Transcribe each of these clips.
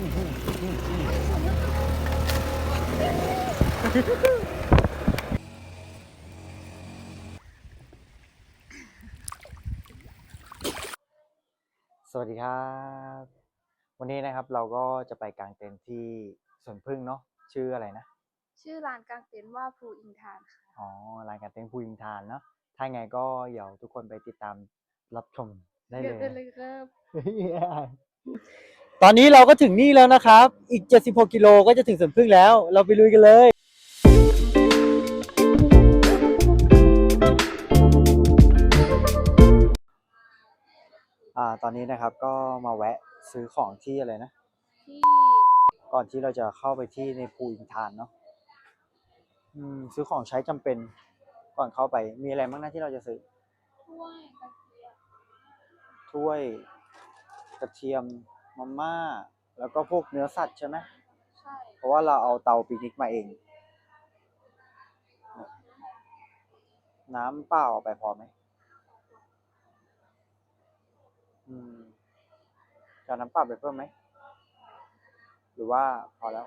สวัสดีครับ วันนี้นะครับเราก็จะไปกางเต็นท์ที่สวนพึ่งเนาะชื่ออะไรนะ ชื่อร้านกางเต็นท์ว่าภูอินทานค่ะอ๋อร้านกางเต็นท์ภูยิงทานเนาะถ้าไงก็เดี๋ยวทุกคนไปติดตามรับชมได้เลเดี๋ยยวได้เลยครับ ตอนนี้เราก็ถึงนี่แล้วนะครับ อีก 76 กิโลก็จะถึงสวนพึ่งแล้ว เราไปลุยกันเลยอ่าตอนนี้นะครับก็มาแวะซื้อของที่อะไรนะ ที่ก่อนที่เราจะเข้าไปที่ในภูอินทานเนาะอืมซื้อของใช้จำเป็นก่อนเข้าไป มีอะไรบ้างนะที่เราจะซื้อ ถ้วยกระเทียมถ้วยกระเทียม มาม่า แล้วก็พวกเนื้อสัตว์ใช่ไหมใช่ เพราะว่าเราเอาเตาปิกนิกมาเอง น้ำเปล่าเอาไปพอไหมอืมจะเอาน้ำเปล่าไปเพิ่มไหม หรือว่าพอแล้ว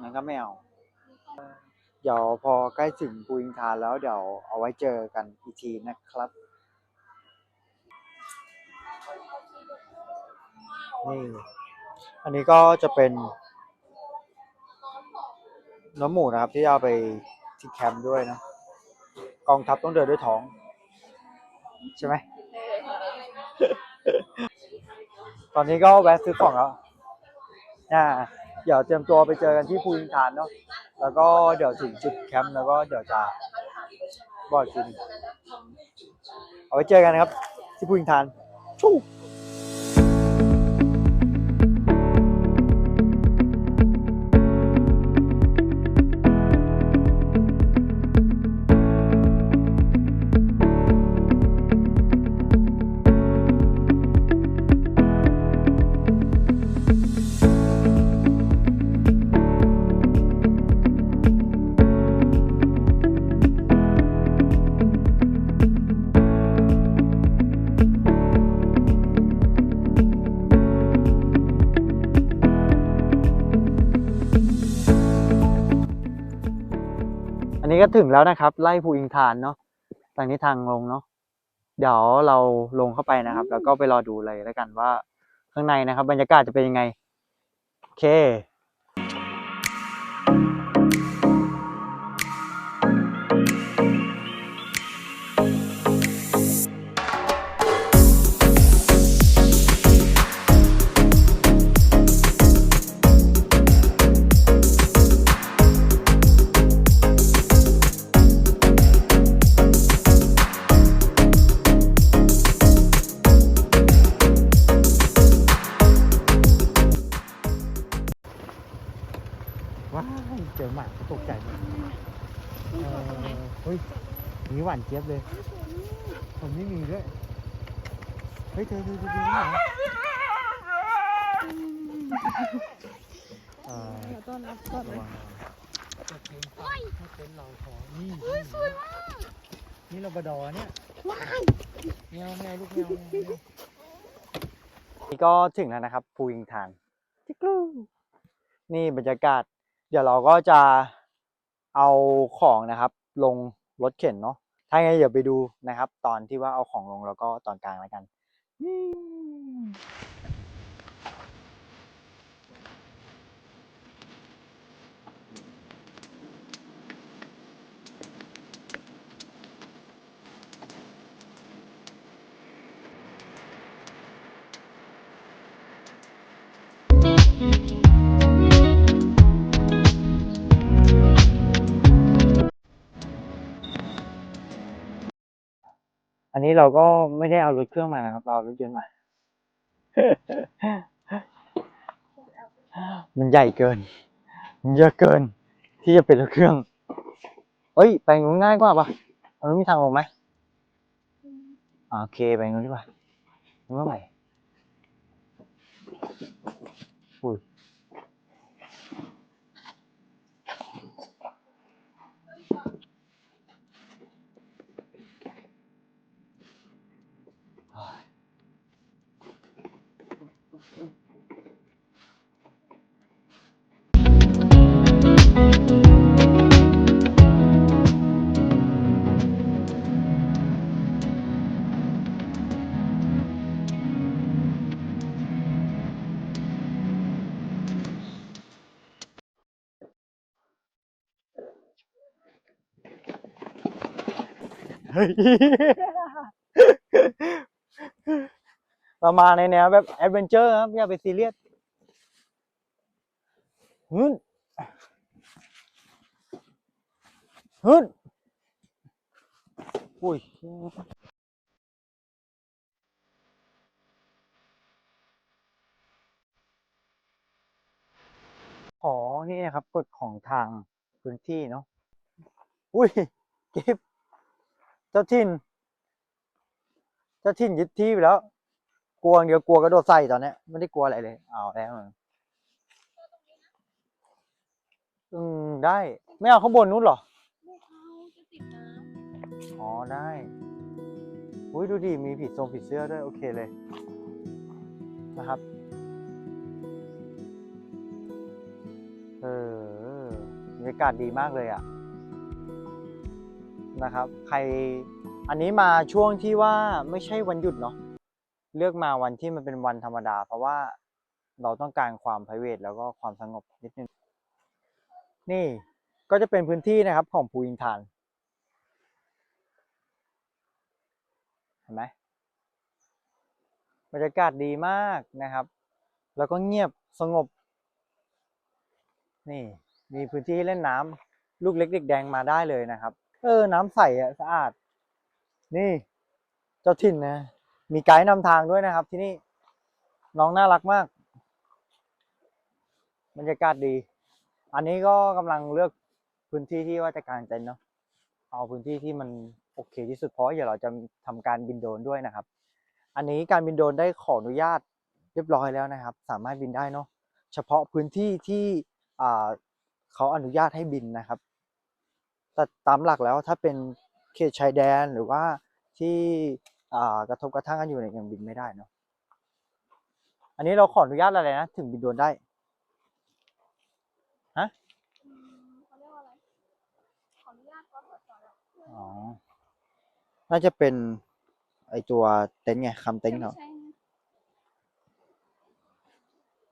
งั้นก็ไม่เอา เดี๋ยวพอใกล้ถึงปูอิงทานแล้วเดี๋ยวเอาไว้เจอกันอีกทีนะครับ นี่ อันนี้ก็จะเป็นเน้ำหมูนะครับ ที่เอาไปที่แคมป์ด้วยนะ กองทัพต้องเดินด้วยท้อง ใช่ไหม ตอนนี้ก็แวะซื้อของแล้วอ่าเดี๋ยวเตรียมตัวไปเจอกันที่ภูอินทานเนาะ แล้วก็เดี๋ยวถึงจุดแคมป์แล้วก็เดี๋ยวจะบอกกินงเอาไว้เจอกันนะครับ ที่ภูอินทานชู้ ถึงแล้วนะครับ ไล่ภูอิงทานเนาะทางนี้ทางลงเนาะเดี๋ยวเราลงเข้าไปนะครับ แล้วก็ไปรอดูเลยแล้วกันว่า ข้างในนะครับ บรรยากาศจะเป็นยังไง โอเค จี๊ยบเลย ผมไม่มีด้วย เฮ้ยเธอเธอเธอดูนี่หมาเอ่อเดี๋ยวต้อนรับก่อนระวังจะเต็นถ้าเต็นเราพอนี่นี่นี่เราบดอเนี่ยแมวแมวลูกแมวนี่ก็ถึงแล้วนะครับภูวิงทานจิกลูนี่บรรยากาศ เดี๋ยวเราก็จะเอาของนะครับ ลงรถเข็นเนาะ ถ้าไงเดี๋ยวไปดูนะครับ ตอนที่ว่าเอาของลงแล้วก็ตอนกลางแล้วกัน นี่อันนี้เราก็ไม่ได้เอารถเครื่องมานะครับ เราเอารถยนต์มา มันใหญ่เกิน มันเยอะเกิน ที่จะเป็นรถเครื่องเฮ้ย ไปงูง่ายกว่าปะเอารถมีทางลงไหมโอเค ไปงูนดีกว่าเมื่อไหร่อุ้ย ประมาณในแนวแบบแอดเวนเจอร์ครับ อย่าไปซีเรียส ฮึดฮึดอุ้ยขอนี่นะครับกฎของทางพื้นที่เนาะ อุ้ยเก็บเจ้าถิ่นเจ้าถิ่นยึดที่ไปแล้ว กลัวอย่างเดียวกลัวกระโดดใส่ตอนเนี้ยไม่ได้กลัวอะไรเลย เอาแล้วมึงอืมได้ ไม่เอาข้างบนนู้นเหรอ อ๋อได้อุ้ยดูดิมีผีทรงผีเสื้อด้วย โอเคเลยนะครับ เออบรรยากาศดีมากเลยอะ นะครับ ใครอันนี้มาช่วงที่ว่าไม่ใช่วันหยุดเนาะเลือกมาวันที่มันเป็นวันธรรมดา เพราะว่าเราต้องการความ p r i v a t แล้วก็ความสงบนิดนึง นี่ก็จะเป็นพื้นที่นะครับของภูอินทาน เห็นไหมบรรยากาศดีมากนะครับ แล้วก็เงียบสงบ นี่มีพื้นที่เล่นน้ำลูกเล็กเด็กแดงมาได้เลยนะครับ เออ น้ำใสอะสะอาด นี่ เจ้าถิ่นนะ มีไกด์นำทางด้วยนะครับ ที่นี่น้องน่ารักมากบรรยากาศดี อันนี้ก็กำลังเลือกพื้นที่ที่ว่าจะกางเต็นท์เนาะ เอาพื้นที่ที่มัน โอเคที่สุดเพราะเดี๋ยวเราจะทำการบินโดรนด้วยนะครับ อันนี้การบินโดรนได้ขออนุญาตเรียบร้อยแล้วนะครับ สามารถบินได้เนาะเฉพาะพื้นที่ที่เขาอนุญาตให้บินนะครับแต่ตามหลักแล้วถ้าเป็นเขตชายแดนหรือว่าที่กระทบกระทั่งกันอยู่เนี่ยยังบินไม่ได้เนาะอันนี้เราขออนุญาตอะไรนะ ถึงบินโดรนได้ำอืมเขาเรียกว่าอะไร ขออนุญาตกสศแล้ว อ๋อ น่าจะเป็น ไอตัวเต็นท์ไงคำเต็นท์เขาะ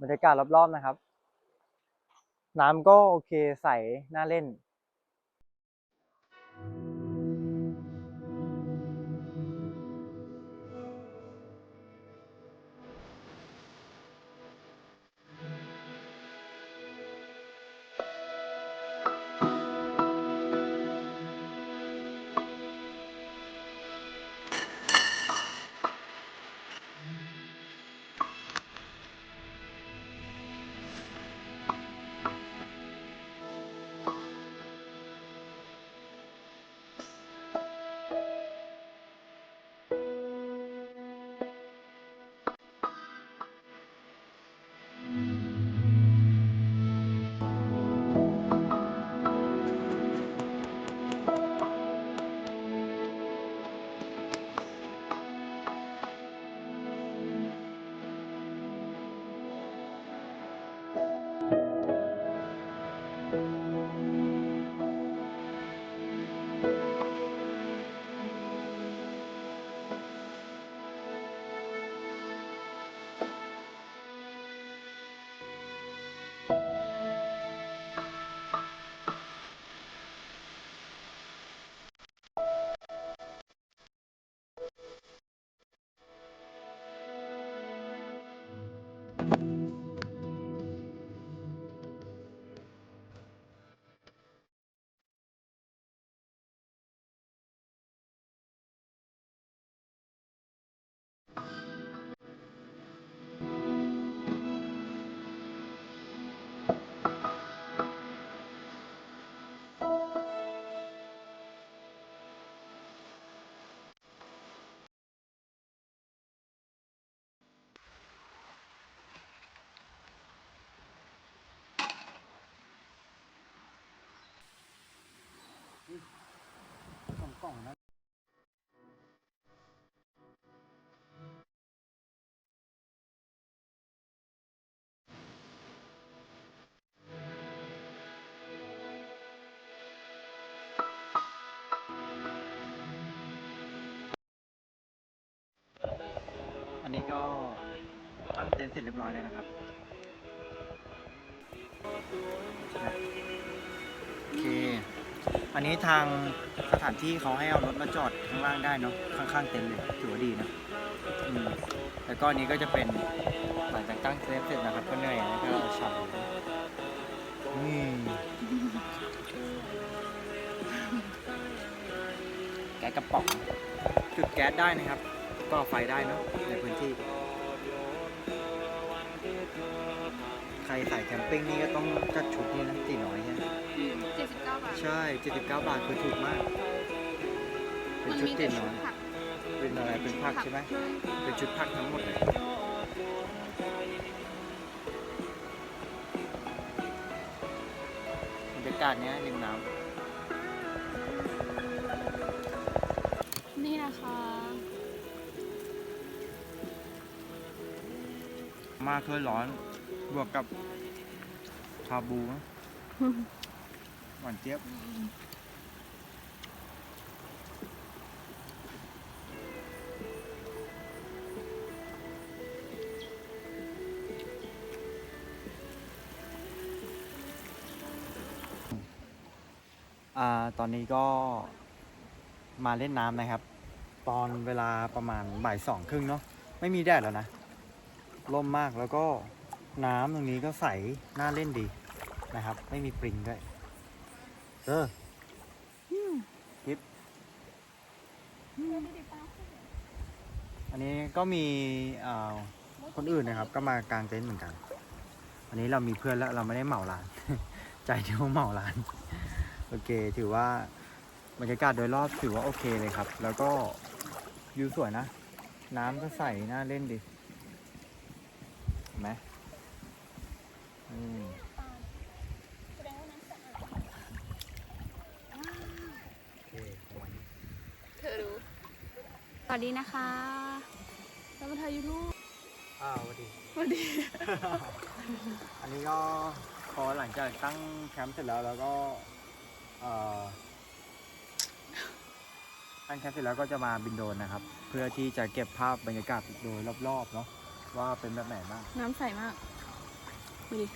บรรยากาศรอบๆนะครับ น้ำก็โอเคใสน่าเล่น องนะอันนี้ก็เต้นเสร็จเรียบร้อยแล้วนะครับ อันนี้ทางสถานที่เขาให้เอารถมาจอดข้างล่างได้เนาะข้างๆเต็นท์เลยถือว่าดีนะอืมแล้วก็อันนี้ก็จะเป็นหลังจากตั้งเซฟเสร็จนะครับก็เหนื่อยแล้วก็ชาบูนี่แก๊สกระป๋องจุดแก๊สได้นะครับ ก็ไฟได้เนอะในพื้นที่ ใครสายแคมปิ้งนี่ก็ต้องจัดชุดนี้นะตีน้อยใช่ไหม ใช่ 79 บาทคือถูกมาก เป็นมันชุดมีตีแต่น้ชุอดยผักเป็นอะไร เป็นผักใช่ไหม เป็นชุดผักทั้งหมดเลยบรรยากาศเนี้ยริมน้นี่นะคะำมากคือร้อน บวกกับชาบูนะ หวานเจี๊ยบอ่าตอนนี้ก็มาเล่นน้ำนะครับ ตอนเวลาประมาณบ่ายสองครึ่งเนาะไม่มีแดดแล้วนะร่มมากแล้วก็น้ำตรงนี้ก็ใสน่าเล่นดีนะครับ ไม่มีปริงด้วย เออคลิปอันนี้ก็มีคนอื่นนะครับ ก็มากางเต็นท์เหมือนกันอันนี้เรามีเพื่อนแล้วเราไม่ได้เหมาร้าน ใจที่ว่าเหมาร้าน โอเค ถือว่าบรรยากาศโดยรอบถือว่าโอเคเลยครับ แล้วก็วิวสวยนะ น้ำก็ใสน่าเล่นดีเห็นไหมอืม แสดงว่าน้ำสะอาด โอเคประมาณนี้ เธอรู้ส วัสดีนะคะแล้วมาเธอยูทูบอ้าวสวัสดี สวัสดี อันนี้ก็พอหลังจากตั้งแคมป์เสร็จแล้วแล้วก็เอ่อตั้งแคมป์เสร็จแล้วก็จะมาบินโดรนนะครับ เพื่อที่จะเก็บภาพบรรยากาศโดยรอบๆเนาะว่าเป็นแบบไหนบ้าง น้ำใสมากดูดิ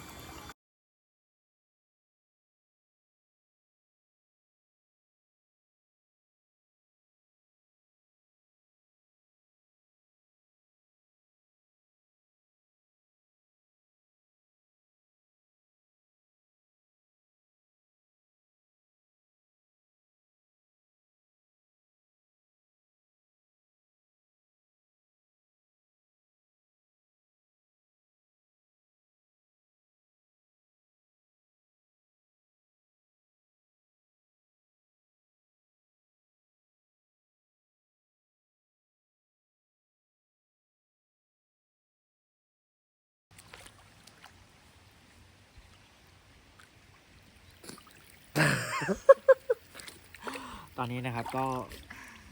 ตอนนี้นะครับก็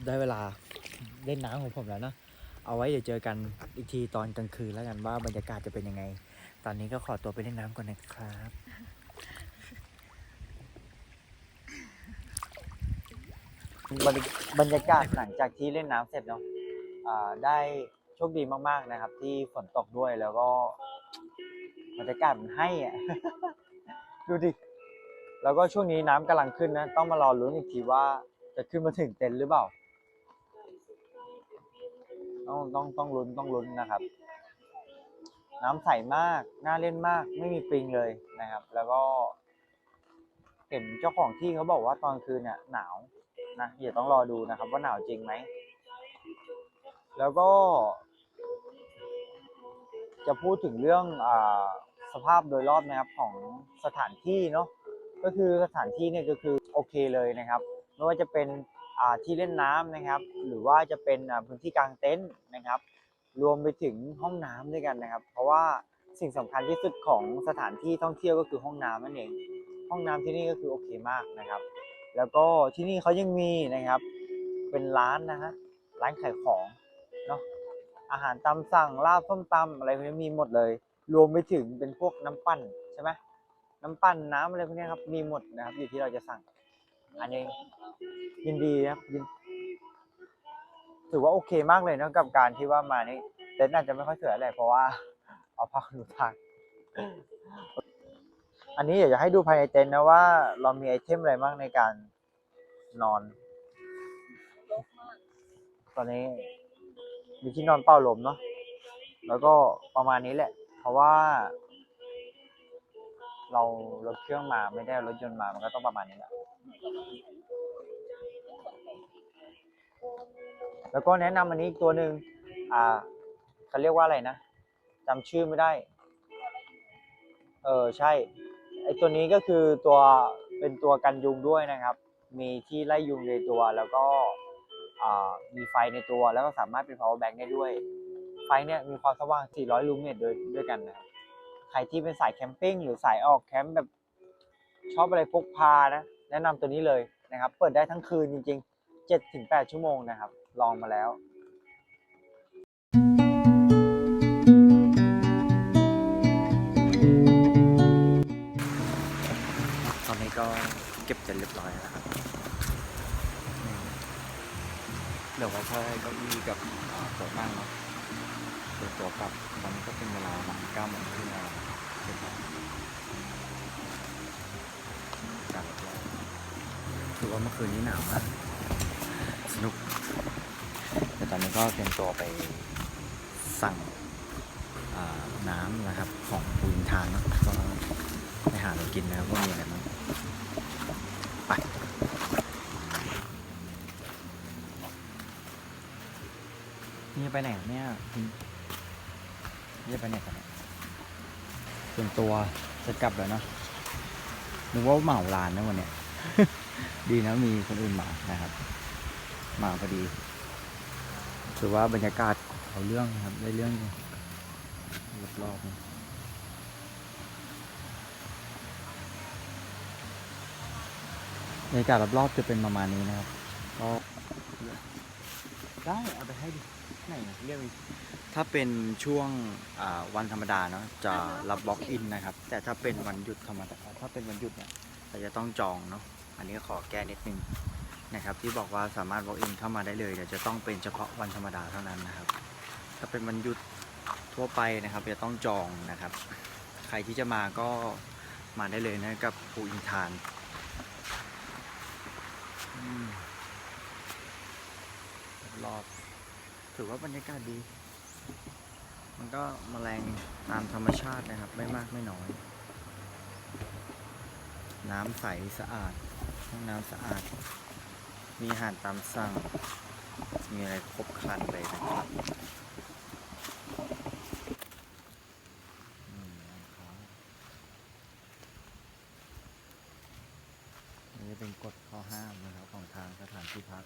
ได้เวลาเล่นน้ำของผมแล้วเนอะเอาไว้เดี๋ยวเจอกันอีกทีตอนกลางคืนแล้วกันว่าบรรยากาศจะเป็นยังไง ตอนนี้ก็ขอตัวไปเล่นน้ำก่อนนะครับ บรรยบรรยากาศหลังจากที่เล่นน้ำเสร็จเนาะอ่าได้โชคดีมากๆนะครับ ที่ฝนตกด้วยแล้วก็บรรยากาศมันให้อะ ดูดิ แล้วก็ช่วงนี้น้ำกำลังขึ้นนะ ต้องมารอลุ้นอีกทีว่าจะขึ้นมาถึงเต็นท์หรือเปล่า ต้องต้องต้องลุ้นต้องลุ้นนะครับ น้ำใสมากน่าเล่นมาก ไม่มีปริงเลยนะครับ แล้วก็ เห็นเจ้าของที่เขาบอกว่าตอนคืนเนี่ยหนาวนะเดี๋ยวต้องรอดูนะครับ ว่าหนาวจริงไหม แล้วก็ จะพูดถึงเรื่องอาสภาพโดยรอบนะครับของสถานที่เนาะ ก็คือสถานที่เนี่ยก็คือโอเคเลยนะครับ ไม่ว่าจะเป็นที่เล่นน้ำนะครับ หรือว่าจะเป็นพื้นที่กลางเต็นท์นะครับ รวมไปถึงห้องน้ำด้วยกันนะครับ เพราะว่าสิ่งสำคัญที่สุดของสถานที่ท่องเที่ยวก็คือห้องน้ำนั่นเอง ห้องน้ำที่นี่ก็คือโอเคมากนะครับ แล้วก็ที่นี่เขายังมีนะครับ เป็นร้านนะฮะร้านขายของเนาะอาหารตามสั่งลาบส้มตำอะไรพวกนี้มีหมดเลย รวมไปถึงเป็นพวกน้ำปั่นใช่ไหม น้ำปั่นน้ำอะไรพวกนี้ครับมีหมดนะครับ อยู่ที่เราจะสั่ง อันนี้ยินดีนะครับยินถือว่าโอเคมากเลยเนอะกับการที่ว่ามานี่เต็นท์อาจจะไม่ค่อยสวยอะไรเพราะว่าเอาผ้าขนหนูพักอันนี้อยากจะให้ดูภายในเต็นท์นะว่า เรามีไอเทมอะไรบ้างในการนอน ตอนนี้มีที่นอนเป่าลมเนาะแล้วก็ประมาณนี้แหละ เพราะว่า เรารถเครื่องมาไม่ได้รถยนต์มามันก็ต้องประมาณนี้แหละแล้วก็แนะนำอันนี้อีกตัวหนึ่งอ่าเขาเรียกว่าอะไรนะจำชื่อไม่ได้ เออใช่ ไอตัวนี้ก็คือตัวเป็นตัวกันยุงด้วยนะครับ มีที่ไล่ยุงในตัวแล้วก็อ่ามีไฟในตัวแล้วก็สามารถเป็น power bank ได้ด้วย ไฟเนี่ยมีความสว่าง 400 ลูเมตรด้วยด้วยกันนะครับ ใครที่เป็นสายแคมปิ้งหรือสายออกแคมป์แบบชอบอะไรพกพานะแนะนำตัวนี้เลยนะครับ เปิดได้ทั้งคืนจริงๆ7-8ชั่วโมงนะครับ ลองมาแล้วตอนนี้ก็เก็บเสร็จเรียบร้อยแล้วครับเดี๋ยวว่าแค่เก้าอี้กับอ่าโต๊ะนั่งเนาะ เดี๋ยวตัวกลับตอนนี้ก็เป็นเวลาประมาณเก้าโมงครึ่งแล้วเสร็จแล้วกลับแล้วถือว่าเมื่อคืนนี้หนาวมากสนุก แต่ตอนนี้ก็เตรียมตัวไปสั่งอ่าน้ำนะครับของปูอินทานเนาะก็ไปหาอะไรกินนะครับว่ามีอะไรบ้างไปนี่ไปไหนครับเนี่ย คุณนี่ไปไหนกันเนี่ยส่วนตัวจะกลับแล้วเนาะนึกว่าเหมาร้านนะวันเนี้ย ดีนะมีคนอื่นมานะครับ มาพอดีถือว่าบรรยากาศเอาเรื่องนะครับ ได้เรื่องอยู่รอบๆนี่บรรยากาศรอบๆจะเป็นประมาณนี้นะครับ ก็ได้เอาไปให้ดิไหนเรียกดิ ถ้าเป็นช่วงอ่าวันธรรมดาเนาะจะรับบล็อกอินนะครับ แต่ถ้าเป็นวันหยุดธรรมดาถ้าเป็นวันหยุดเนี่ยเราจะต้องจองเนาะอันนี้ขอแก้นิดนึงนะครับ ที่บอกว่าสามารถ walk in เข้ามาได้เลยแต่จะต้องเป็นเฉพาะวันธรรมดาเท่านั้นนะครับ ถ้าเป็นวันหยุดทั่วไปนะครับจะต้องจองนะครับ ใครที่จะมาก็มาได้เลยนะกับภูอินทานรอบถือว่าบรรยากาศดี มันก็มแมลงตามธรรมชาตินะครับ ไม่มากไม่น้อย น้ำใสสะอาดห้องน้ำสะอาด มีอาหารตามสั่ง มีอะไรครบครันเลยนะครับอืมร้านค้านี่จะเป็นกฎข้อห้ามนะครับของทางสถานที่พัก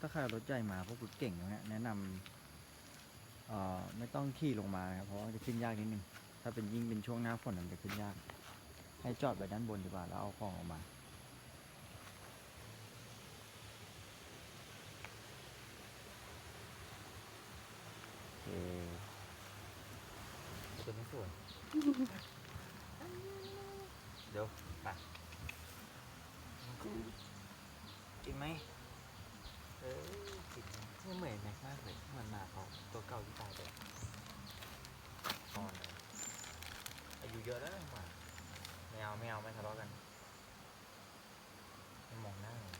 ถ้าใค รถใหญ่มาพวกรถเก่งนะฮะแนะนำเอ่อไม่ต้องขี่ลงมานะครับเพราะจะขึ้นยากนิดนึงถ้าเป็นยิ่งเป็นช่วงหน้าฝนมันจะขึ้นยาก ให้จอดไว้ด้านบนดีกว่าแล้วเอาของออกมาโอเคตัวนี้สวยเดี๋ยวไปกินไหม เออกินไม่เหมือนแม็กมากเลยเหมันหมาเขาตัวเก่าที่ตายไปตอนเลยอายุเยอะแล้วหมาไม่เอาไม่เอาไม่ทะเลาะกันไม่มองหน้าเลย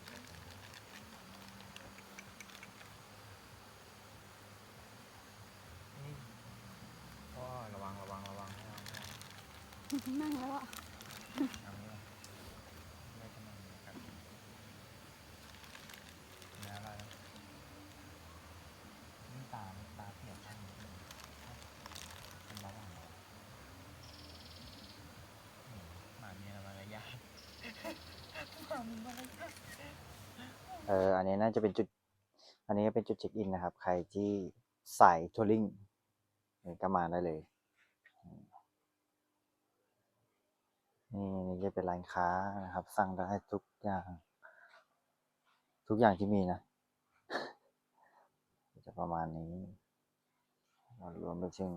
นี่พ่อระวังระวังระวังไม่เอาไม่เอานั่งแล้วอะ เอาไม่เอาไม่ทำไมนะครับน้าอะไรนะนี่ตาตาเปียกข้างนี้เป็นระหว่างเราอืมหมามีอะไรมารยาทเอันนี้น่าจะเป็นจุด อันนี้ก็เป็นจุดเช็คอินนะครับ ใครที่สายทัวริงก็มาได้เลย นี่นี่จะเป็นร้านค้านะครับ สั่งได้ทุกอย่าง ทุกอย่างที่มีนะ จะประมาณนี้ รวมไปถึง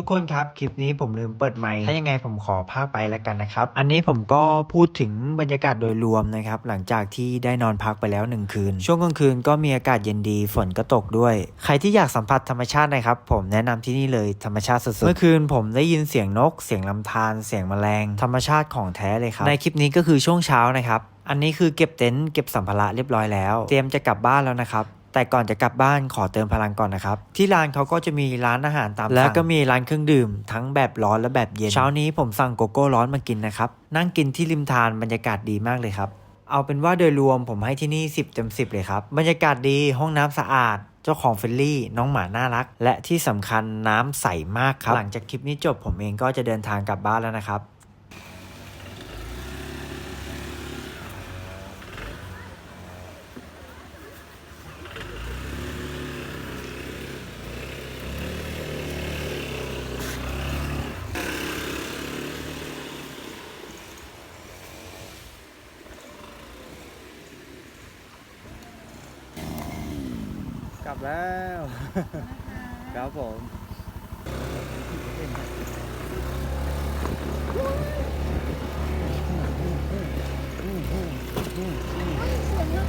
ทุกคนครับ คลิปนี้ผมลืมเปิดไมค์ถ้ายังไงผมขอภาคไปแล้วกันนะครับ อันนี้ผมก็พูดถึงบรรยากาศโดยรวมนะครับ หลังจากที่ได้นอนพักไปแล้วหนึ่งคืน ช่วงกลางคืนก็มีอากาศเย็นดีฝนก็ตกด้วย ใครที่อยากสัมผัสธรรมชาตินะครับ ผมแนะนำที่นี่เลยธรรมชาติสุดๆ เมื่อคืนผมได้ยินเสียงนก เสียงลำธารเสียงแมลง ธรรมชาติของแท้เลยครับ ในคลิปนี้ก็คือช่วงเช้านะครับอันนี้คือเก็บเต็นท์เก็บสัมภาระเรียบร้อยแล้ว เตรียมจะกลับบ้านแล้วนะครับ แต่ก่อนจะกลับบ้านขอเติมพลังก่อนนะครับ ที่ร้านเขาก็จะมีร้านอาหารตามสั่งแล้วก็มีร้านเครื่องดื่ม ทั้งแบบร้อนและแบบเย็น เช้านี้ผมสั่งโกโก้ร้อนมากินนะครับ นั่งกินที่ริมทานบรรยากาศดีมากเลยครับ เอาเป็นว่าโดยรวมผมให้ที่นี่ 10เต็ม10 เลยครับ บรรยากาศดีห้องน้ำสะอาด เจ้าของเฟรนลี่ น้องหมาน่ารัก และที่สำคัญน้ำใสมากครับ หลังจากคลิปนี้จบผมเองก็จะเดินทางกลับบ้านแล้วนะครับ บแล้ว ครับผมเสียงนก